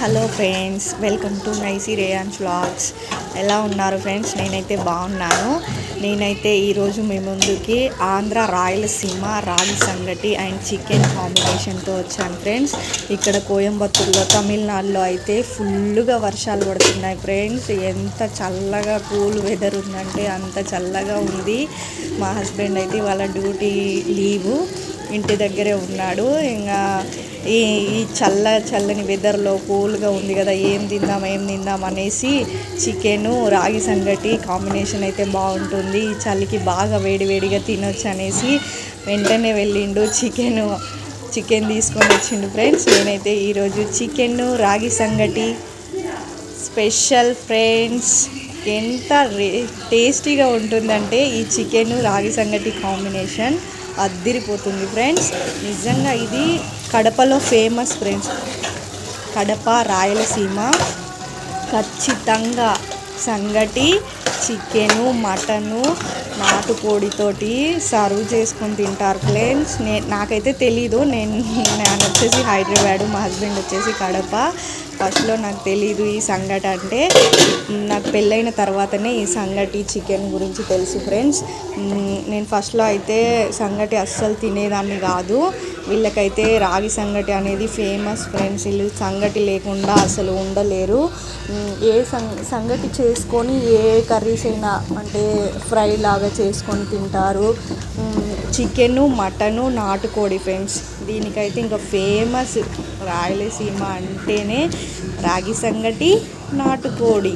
Hello friends welcome to నైసీ రేయాన్స్ vlogs. ఎలా ఉన్నారు ఫ్రెండ్స్? నేనైతే బాగున్నాను. నేనైతే ఈరోజు మీ ముందుకి ఆంధ్ర రాయలసీమ రాగి సంగటి అండ్ చికెన్ కాంబినేషన్తో వచ్చాను ఫ్రెండ్స్. ఇక్కడ కోయంబత్తూరులో తమిళనాడులో అయితే ఫుల్గా వర్షాలు పడుతున్నాయి ఫ్రెండ్స్. ఎంత చల్లగా కూల్ వెదర్ ఉందంటే అంత చల్లగా ఉంది. మా హస్బెండ్ అయితే వాళ్ళ డ్యూటీ లీవు. ఇంటి దగ్గరే ఉన్నాడు. ఇంకా ఈ ఈ చల్ల చల్లని వెదర్లో కూల్గా ఉంది కదా ఏం తిందాం ఏం తిందాం అనేసి చికెను రాగి సంగటి కాంబినేషన్ అయితే బాగుంటుంది. ఈ చలికి బాగా వేడివేడిగా తినొచ్చు అనేసి వెంటనే వెళ్ళిండు చికెను చికెన్ తీసుకొని వచ్చిండు ఫ్రెండ్స్. నేనైతే ఈరోజు చికెన్ రాగి సంగటి స్పెషల్ ఫ్రెండ్స్. ఎంత రే టేస్టీగా ఉంటుందంటే ఈ చికెన్ రాగి సంగటి కాంబినేషన్. అద్దిరిపోతుంది ఫ్రెండ్స్. నిజంగా ఇది కడపలో ఫేమస్ ఫ్రెండ్స్. కడప రాయలసీమ ఖచ్చితంగా సంగటి చికెను మటను నాటుకోడితోటి సర్వ్ చేసుకొని తింటారు ఫ్రెండ్స్. నే నాకైతే తెలీదు. నేను నేను వచ్చేసి హైదరాబాదు మా హస్బెండ్ వచ్చేసి కడప. ఫస్ట్లో నాకు తెలీదు ఈ సంగటి అంటే. నాకు పెళ్ళైన తర్వాతనే ఈ సంగటి చికెన్ గురించి తెలుసు ఫ్రెండ్స్. నేను ఫస్ట్లో అయితే సంగటి అస్సలు తినేదాన్ని కాదు. వీళ్ళకైతే రాగి సంగటి అనేది ఫేమస్ ఫ్రెండ్స్. వీళ్ళు సంగటి లేకుండా అసలు ఉండలేరు. ఏ సంగటి చేసుకొని ఏ కర్రీస్ అయినా అంటే ఫ్రై లాగా చేసుకొని తింటారు. చికెను మటను నాటుకోడి ఫ్రెండ్స్. దీనికైతే ఇంకా ఫేమస్ రాయలసీమ అంటేనే రాగి సంగటి నాటుకోడి.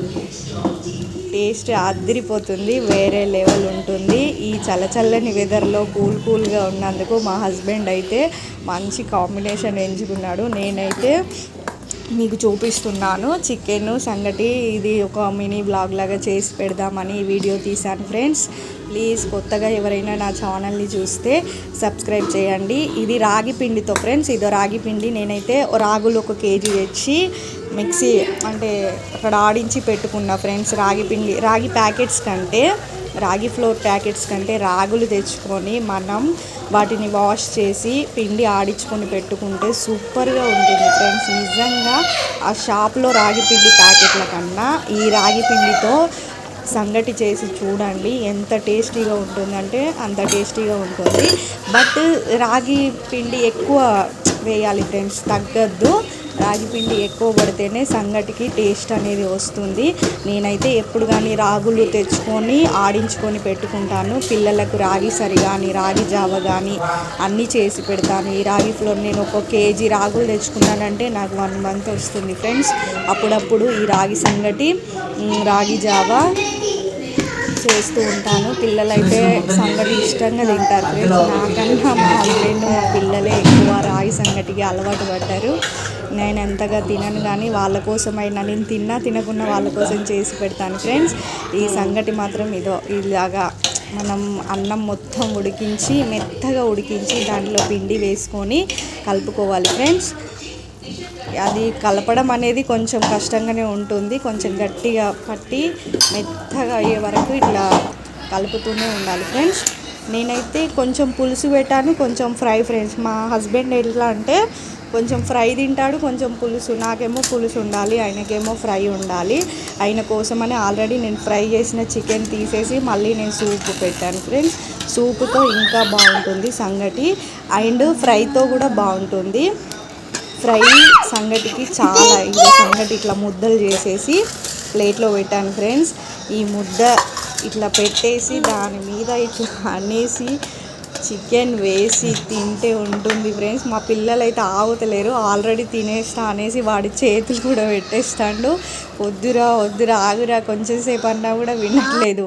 టేస్ట్ అదిరిపోతుంది వేరే లెవెల్ ఉంటుంది. ఈ చల్లచల్లని వెదర్లో కూల్ కూల్గా ఉన్నందుకు మా హస్బెండ్ అయితే మంచి కాంబినేషన్ ఎంచుకున్నాడు. నేనైతే మీకు చూపిస్తున్నాను. చికెన్ సంగటి ఇది ఒక మినీ బ్లాగ్ లాగా చేసి పెడదామని వీడియో తీశాను ఫ్రెండ్స్. ప్లీజ్ కొత్తగా ఎవరైనా నా ఛానల్ని చూస్తే సబ్స్క్రైబ్ చేయండి. ఇది రాగి పిండితో ఫ్రెండ్స్ ఇదో రాగి పిండి. నేనైతే రాగులు ఒక కేజీ తెచ్చి మిక్సీ అంటే అక్కడ ఆడించి పెట్టుకున్న ఫ్రెండ్స్ రాగి పిండి రాగి ప్యాకెట్స్ కంటే రాగి ఫ్లోర్ ప్యాకెట్స్ కంటే రాగులు తెచ్చుకొని మనం వాటిని వాష్ చేసి పిండి ఆడించుకొని పెట్టుకుంటే సూపర్గా ఉంటుంది ఫ్రెండ్స్. నిజంగా ఆ షాప్లో రాగి పిండి ప్యాకెట్ల కన్నా ఈ రాగి పిండితో సంగటి చేసి చూడండి ఎంత టేస్టీగా ఉంటుందంటే అంత టేస్టీగా ఉంటుంది. బట్ రాగి పిండి ఎక్కువ వేయాలి ఫ్రెండ్స్ తగ్గద్దు. రాగి పిండి ఎక్కువ పడితేనే సంగటికి టేస్ట్ అనేది వస్తుంది. నేనైతే ఎప్పుడు కానీ రాగులు తెచ్చుకొని ఆడించుకొని పెట్టుకుంటాను. పిల్లలకు రాగి సరి కానీ రాగి జావ కానీ అన్నీ చేసి పెడతాను. ఈ రాగి ఫ్లోర్ నేను ఒక కేజీ రాగులు తెచ్చుకున్నానంటే నాకు వన్ మంత్ వస్తుంది ఫ్రెండ్స్. అప్పుడప్పుడు ఈ రాగి సంగటి రాగి జావ చేస్తూ ఉంటాను. పిల్లలైతే సంగటి ఇష్టంగా తింటారు ఫ్రెండ్స్ నాకన్నా మా హస్బెండ్ మా పిల్లలే ఎక్కువ రాగి సంగటికి అలవాటు పడ్డారు. నేను ఎంతగా తినను కానీ వాళ్ళ కోసమైనా నేను తిన్నా తినకుండా వాళ్ళ కోసం చేసి పెడతాను ఫ్రెండ్స్ ఈ సంగటి మాత్రం ఇదో ఇలాగా మనం అన్నం మొత్తం ఉడికించి మెత్తగా ఉడికించి దాంట్లో పిండి వేసుకొని కలుపుకోవాలి ఫ్రెండ్స్ అది కలపడం అనేది కొంచెం కష్టంగానే ఉంటుంది. కొంచెం గట్టిగా పట్టి మెత్తగా అయ్యే వరకు ఇట్లా కలుపుతూనే ఉండాలి ఫ్రెండ్స్. నేనైతే కొంచెం పులుసు పెట్టాను కొంచెం ఫ్రై ఫ్రెండ్స్. మా హస్బెండ్ ఎట్లా అంటే కొంచెం ఫ్రై తింటాడు కొంచెం పులుసు. నాకేమో పులుసు ఉండాలి ఆయనకేమో ఫ్రై ఉండాలి. ఆయన కోసమని ఆల్రెడీ నేను ఫ్రై చేసిన చికెన్ తీసేసి మళ్ళీ నేను సూప్ పెట్టాను ఫ్రెండ్స్. సూప్తో ఇంకా బాగుంటుంది సంగటి. అండ్ ఫ్రైతో కూడా బాగుంటుంది. ఫ్రై సంగటికి చాలా ఇది సంగటి ఇట్లా ముద్దలు చేసేసి ప్లేట్లో పెట్టాను ఫ్రెండ్స్. ఈ ముద్ద ఇట్లా పెట్టేసి దాని మీద ఇట్లా అనేసి చికెన్ వేసి తింటే ఉంటుంది ఫ్రెండ్స్. మా పిల్లలు అయితే ఆగుతలేరు. ఆల్రెడీ తినేస్తా అనేసి వాడి చేతులు కూడా పెట్టేస్తాడు. వద్దురా వద్దురా ఆగురా కొంచెం సేపు అన్నా కూడా వినట్లేదు.